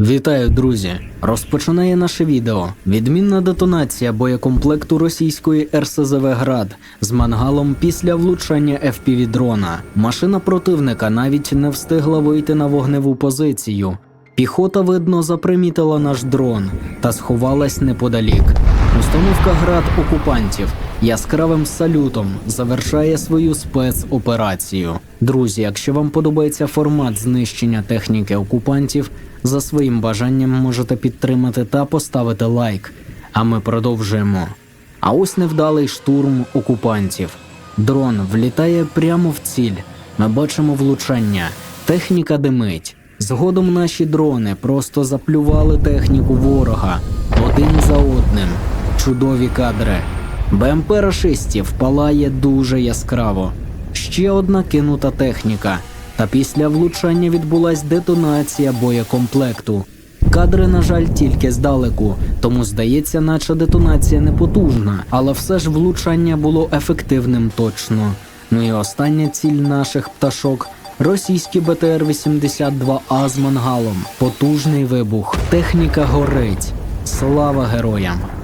Вітаю, друзі! Розпочинає наше відео. Відмінна детонація боєкомплекту російської РСЗВ Град з мангалом після влучання FPV дрона. Машина противника навіть не встигла вийти на вогневу позицію. Піхота, видно, запримітила наш дрон та сховалась неподалік. Установка град окупантів яскравим салютом завершає свою спецоперацію. Друзі, якщо вам подобається формат знищення техніки окупантів, за своїм бажанням можете підтримати та поставити лайк. А ми продовжуємо. А ось невдалий штурм окупантів. Дрон влітає прямо в ціль. Ми бачимо влучання. Техніка димить. Згодом наші дрони просто заплювали техніку ворога один за одним. Чудові кадри. БМП рашистів палає дуже яскраво. Ще одна кинута техніка. Та після влучання відбулась детонація боєкомплекту. Кадри, на жаль, тільки здалеку, тому здається, наче детонація не потужна, але все ж влучання було ефективним точно. Ну і остання ціль наших пташок російський БТР-82А з мангалом. Потужний вибух. Техніка горить. Слава героям!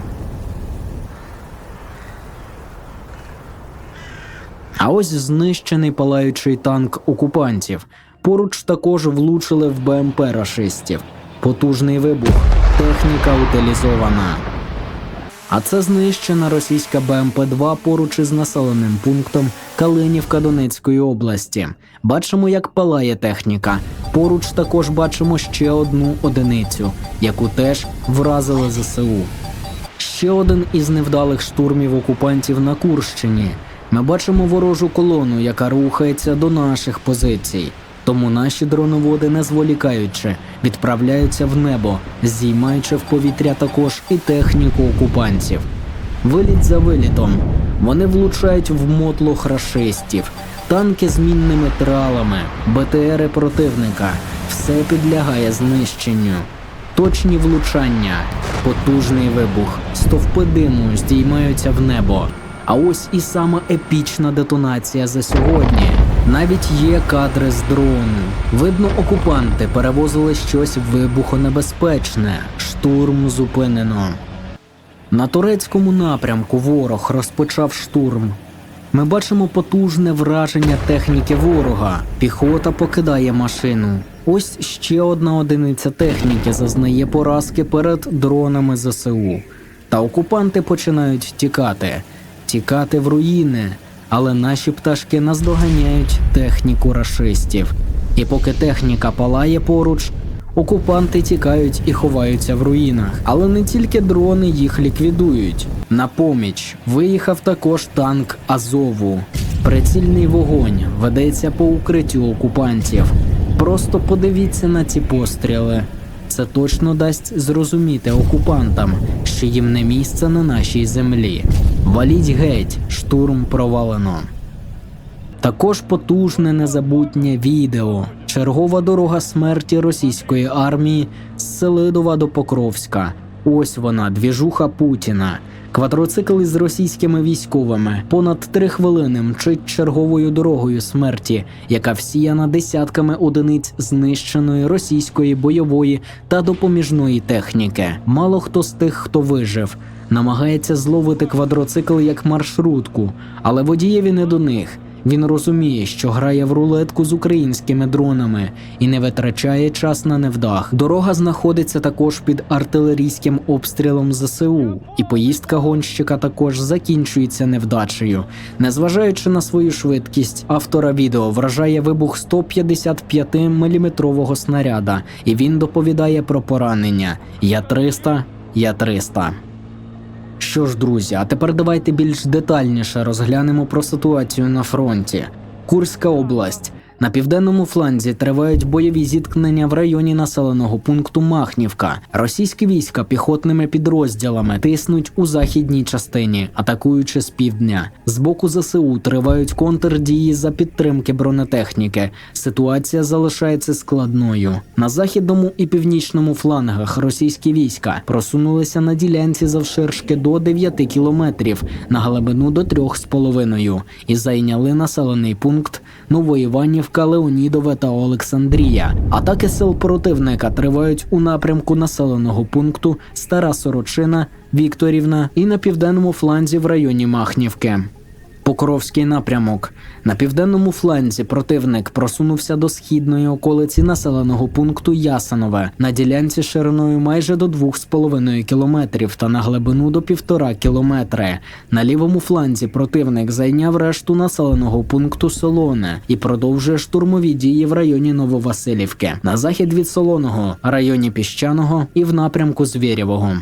А ось знищений палаючий танк окупантів. Поруч також влучили в БМП рашистів. Потужний вибух, техніка утилізована. А це знищена російська БМП-2 поруч із населеним пунктом Калинівка Донецької області. Бачимо, як палає техніка. Поруч також бачимо ще одну одиницю, яку теж вразили ЗСУ. Ще один із невдалих штурмів окупантів на Курщині. Ми бачимо ворожу колону, яка рухається до наших позицій. Тому наші дроноводи, не зволікаючи, відправляються в небо, здіймаючи в повітря також і техніку окупантів. Виліт за вилітом. Вони влучають в мотлох рашистів, танки з мінними тралами, БТРи противника. Все підлягає знищенню. Точні влучання, потужний вибух, стовпи диму здіймаються в небо. А ось і сама епічна детонація за сьогодні. Навіть є кадри з дрону. Видно, окупанти перевозили щось вибухонебезпечне. Штурм зупинено. На турецькому напрямку ворог розпочав штурм. Ми бачимо потужне враження техніки ворога. Піхота покидає машину. Ось ще одна одиниця техніки зазнає поразки перед дронами ЗСУ. Та окупанти починають тікати, тікати в руїни. Але наші пташки наздоганяють техніку рашистів. І поки техніка палає поруч, окупанти тікають і ховаються в руїнах. Але не тільки дрони їх ліквідують. На поміч виїхав також танк Азову. Прицільний вогонь ведеться по укриттю окупантів. Просто подивіться на ці постріли. Це точно дасть зрозуміти окупантам, що їм не місце на нашій землі. Валіть геть, штурм провалено. Також потужне незабутнє відео. Чергова дорога смерті російської армії з Селидова до Покровська. Ось вона, двіжуха Путіна. Квадроцикл із російськими військовими понад три хвилини мчить черговою дорогою смерті, яка всіяна десятками одиниць знищеної російської бойової та допоміжної техніки. Мало хто з тих, хто вижив, намагається зловити квадроцикл як маршрутку, але водієві не до них. Він розуміє, що грає в рулетку з українськими дронами і не витрачає час на невдах. Дорога знаходиться також під артилерійським обстрілом ЗСУ, і поїздка гонщика також закінчується невдачею. Незважаючи на свою швидкість, автора відео вражає вибух 155 мм снаряда, і він доповідає про поранення. Я 300, я 300. Що ж, друзі, а тепер давайте більш детальніше розглянемо про ситуацію на фронті. Курська область. На південному фланзі тривають бойові зіткнення в районі населеного пункту Махнівка. Російські війська піхотними підрозділами тиснуть у західній частині, атакуючи з півдня. З боку ЗСУ тривають контрдії за підтримки бронетехніки. Ситуація залишається складною. На західному і північному флангах російські війська просунулися на ділянці завширшки до 9 кілометрів на глибину до 3,5 і зайняли населений пункт Новоіванівка, Леонідове та Олександрія. Атаки сил противника тривають у напрямку населеного пункту Стара Сорочина, Вікторівна і на південному фланзі в районі Махнівки. Покровський напрямок. На південному фланзі противник просунувся до східної околиці населеного пункту Ясанове на ділянці шириною майже до 2,5 кілометрів та на глибину до 1,5 кілометри. На лівому фланзі противник зайняв решту населеного пункту Солоне і продовжує штурмові дії в районі Нововасилівки, на захід від Солоного, районі Піщаного і в напрямку Звєрєвого.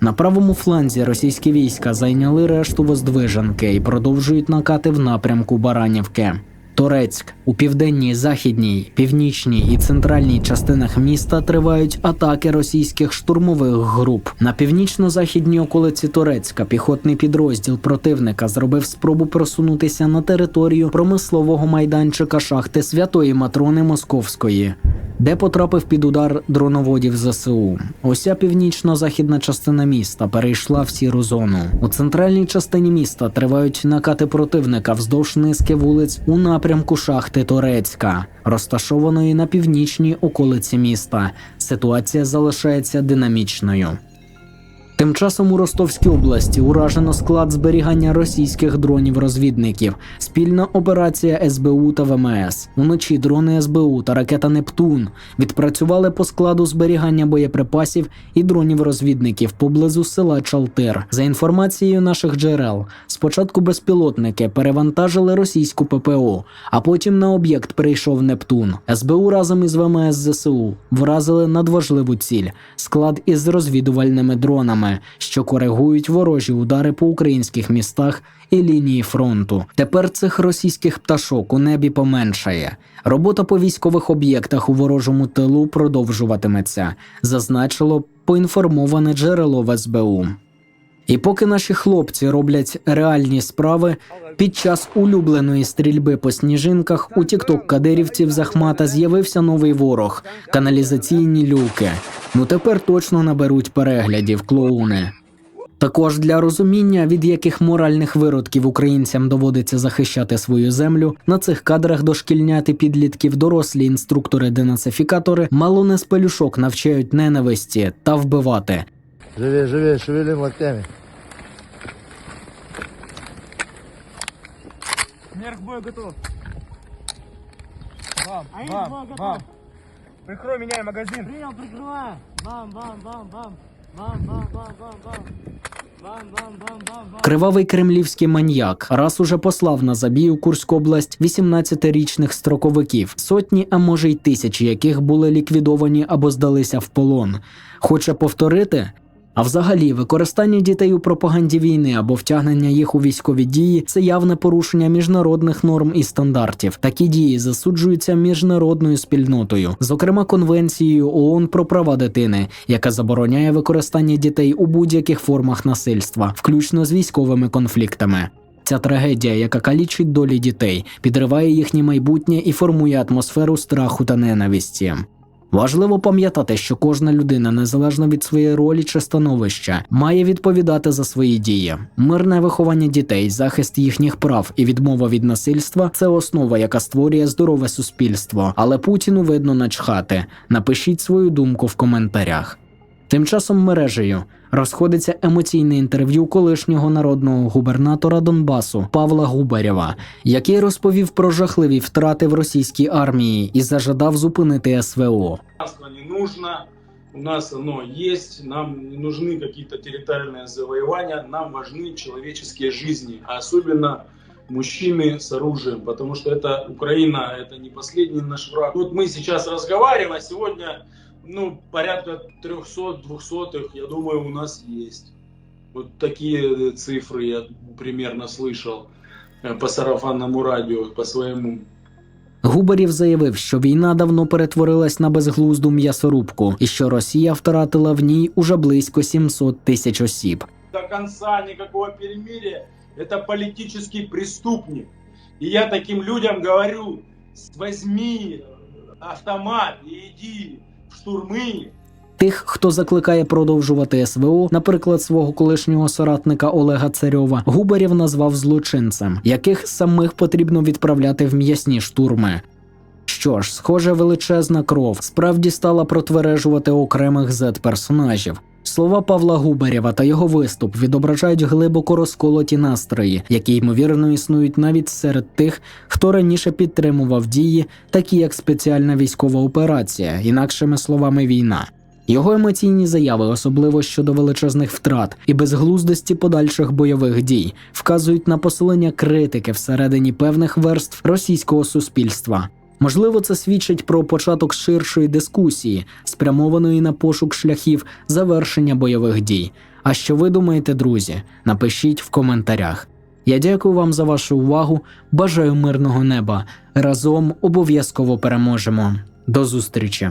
На правому фланзі російські війська зайняли решту Воздвиженки і продовжують накати в напрямку Баранівки. Торецьк у південній, західній, північній і центральній частинах міста тривають атаки російських штурмових груп. На північно-західній околиці Торецька піхотний підрозділ противника зробив спробу просунутися на територію промислового майданчика шахти Святої Матрони Московської, де потрапив під удар дроноводів ЗСУ. Уся північно-західна частина міста перейшла в сіру зону. У центральній частині міста тривають накати противника вздовж низки вулиць у напрямку шахти Торецька, розташованої на північній околиці міста. Ситуація залишається динамічною. Тим часом у Ростовській області уражено склад зберігання російських дронів-розвідників. Спільна операція СБУ та ВМС. Уночі дрони СБУ та ракета Нептун відпрацювали по складу зберігання боєприпасів і дронів-розвідників поблизу села Чалтир. За інформацією наших джерел, спочатку безпілотники перевантажили російську ППО, а потім на об'єкт прийшов Нептун. СБУ разом із ВМС ЗСУ вразили надважливу ціль склад із розвідувальними дронами, що коригують ворожі удари по українських містах і лінії фронту. Тепер цих російських пташок у небі поменшає. Робота по військових об'єктах у ворожому тилу продовжуватиметься, зазначило поінформоване джерело в СБУ. І поки наші хлопці роблять реальні справи, під час улюбленої стрільби по сніжинках у тікток кадирівців Захмата з'явився новий ворог каналізаційні люки. Ну тепер точно наберуть переглядів клоуни. Також для розуміння, від яких моральних виродків українцям доводиться захищати свою землю, на цих кадрах дошкільняти підлітків дорослі інструктори-денацифікатори мало не з пелюшок навчають ненависті та вбивати. Живи, живи, шевелим локтями. Вверх бой готов. Бам, А их Прикрой, меняй магазин. Принял. Бам, бам, бам, бам, бам. Бам, бам, бам, бам, бам. Кривавий кремлівський маньяк раз уже послав на забій у Курську область 18-річних строковиків, сотні, а може й тисячі яких були ліквідовані або здалися в полон. Хоче повторити? А взагалі, використання дітей у пропаганді війни або втягнення їх у військові дії це явне порушення міжнародних норм і стандартів. Такі дії засуджуються міжнародною спільнотою, зокрема конвенцією ООН про права дитини, яка забороняє використання дітей у будь-яких формах насильства, включно з військовими конфліктами. Ця трагедія, яка калічить долі дітей, підриває їхнє майбутнє і формує атмосферу страху та ненависті. Важливо пам'ятати, що кожна людина, незалежно від своєї ролі чи становища, має відповідати за свої дії. Мирне виховання дітей, захист їхніх прав і відмова від насильства це основа, яка створює здорове суспільство. Але Путіну видно начхати. Напишіть свою думку в коментарях. Тим часом мережею розходиться емоційне інтерв'ю колишнього народного губернатора Донбасу Павла Губарєва, який розповів про жахливі втрати в російській армії і зажадав зупинити СВО. Государство не нужно, у нас оно есть, нам не нужны какие-то территориальные завоевания, нам важны человеческие жизни, а особенно мужчины с оружием, потому что это Украина, это не последний наш враг. Вот мы сейчас разговариваем, а сегодня ну, порядка 300-200, я думаю, у нас есть. Вот такие цифры я примерно слышал э, по сарафанному радио, по своему Губарєв заявив, що війна давно перетворилась на безглузду м'ясорубку, і що Росія втратила в ній уже близько 700 тисяч осіб. до конца никакого перемирия, это политический преступник. И я таким людям говорю, возьми автомат и иди В штурмы, Тих, хто закликає продовжувати СВО, наприклад, свого колишнього соратника Олега Царьова, Губарєв назвав злочинцем, яких самих потрібно відправляти в м'ясні штурми. Що ж, схоже, величезна кров справді стала протвережувати окремих зет-персонажів. Слова Павла Губарєва та його виступ відображають глибоко розколоті настрої, які ймовірно існують навіть серед тих, хто раніше підтримував дії, такі як спеціальна військова операція, інакшими словами, війна. Його емоційні заяви, особливо щодо величезних втрат і безглуздості подальших бойових дій, вказують на посилення критики всередині певних верств російського суспільства. Можливо, це свідчить про початок ширшої дискусії, спрямованої на пошук шляхів завершення бойових дій. А що ви думаєте, друзі? Напишіть в коментарях. Я дякую вам за вашу увагу. Бажаю мирного неба. Разом обов'язково переможемо. До зустрічі!